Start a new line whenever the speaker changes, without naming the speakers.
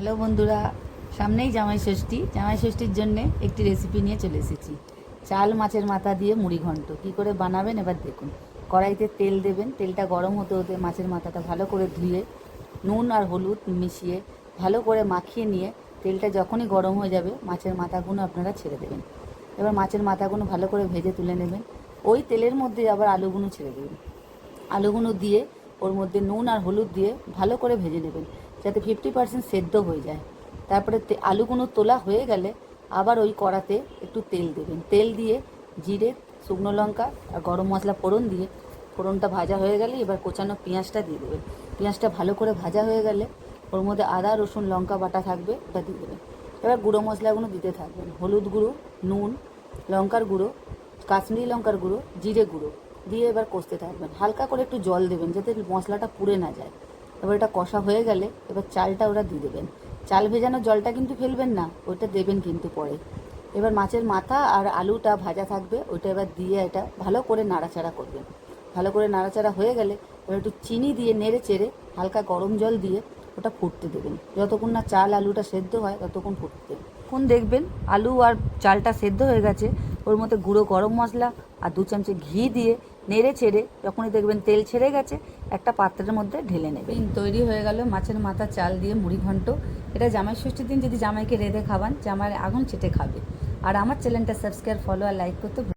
Hello বন্ধুরা, সামনেই জামাই ষষ্ঠী। জামাই ষষ্ঠীর জন্যে একটি রেসিপি নিয়ে চলে এসেছি। চাল মাছের মাথা দিয়ে মুড়ি ঘন্ট। কী করে বানাবেন এবার দেখুন। কড়াইতে তেল দেবেন। তেলটা গরম হতে হতে মাছের মাথাটা ভালো করে ধুয়ে, নুন আর হলুদ মিশিয়ে ভালো করে মাখিয়ে নিয়ে তেলটা যখনই গরম হয়ে যাবে, মাছের মাথাগুলো আপনারা ছেড়ে দেবেন। এবার মাছের মাথাগুলো ভালো করে ভেজে তুলে নেবেন। ওই তেলের মধ্যে আবার আলুগুলো ছেড়ে দেবেন। আলুগুলো দিয়ে ওর মধ্যে নুন আর হলুদ দিয়ে ভালো করে ভেজে নেবেন। যাতে ফিফটি পার্সেন্ট সেদ্ধ হয়ে যায়। তারপরে আলুগুলো তোলা হয়ে গেলে আবার ওই কড়াতে একটু তেল দেবেন। তেল দিয়ে জিরে, শুকনো লঙ্কা আর গরম মশলা ফোড়ন দিয়ে, ফোড়নটা ভাজা হয়ে গেলে এবার কোচানো পেঁয়াজটা দিয়ে দেবেন। পেঁয়াজটা ভালো করে ভাজা হয়ে গেলে ওর মধ্যে আদা, রসুন, লঙ্কা বাটা থাকবে, ওটা দিয়ে দেবেন। এবার গুঁড়ো মশলাগুলো দিতে থাকবেন। হলুদ গুঁড়ো, নুন, লঙ্কার গুঁড়ো, কাশ্মীরি লঙ্কার গুঁড়ো, জিরে গুঁড়ো দিয়ে এবার কষতে থাকবেন। হালকা করে একটু জল দেবেন যাতে মশলাটা পুড়ে না যায়। এবার এটা কষা হয়ে গেলে এবার চালটা ওরা দিয়ে দেবেন। চাল ভেজানো জলটা কিন্তু ফেলবেন না, ওইটা দেবেন কিন্তু পরে। এবার মাছের মাথা আর আলুটা ভাজা থাকবে, ওইটা এবার দিয়ে এটা ভালো করে নাড়াচাড়া করবেন। ভালো করে নাড়াচাড়া হয়ে গেলে এবার একটু চিনি দিয়ে নেড়ে চেড়ে হালকা গরম জল দিয়ে ওটা ফুটতে দেবেন। যতক্ষণ না চাল আলুটা সেদ্ধ হয়, ততক্ষণ ফুটতে। দেবেন দেখবেন আলু আর চালটা সেদ্ধ হয়ে গেছে ওর মধ্যে গুঁড়ো গরম মশলা আর দু চামচে ঘি দিয়ে নেড়ে ছেড়ে যখনই দেখবেন তেল ছেড়ে গেছে, একটা পাত্রের মধ্যে ঢেলে নেবেন। তৈরি হয়ে গেল, মাছের মাথা, চাল দিয়ে মুড়ি ঘন্ট। এটা জামাই ষষ্ঠীর দিন, যদি জামাইকে রেঁধে খাওয়ান, জামাই আগুন চেটে খাবে। আর আমার চ্যানেলটা সাবস্ক্রাইব ফলো আর লাইক করতে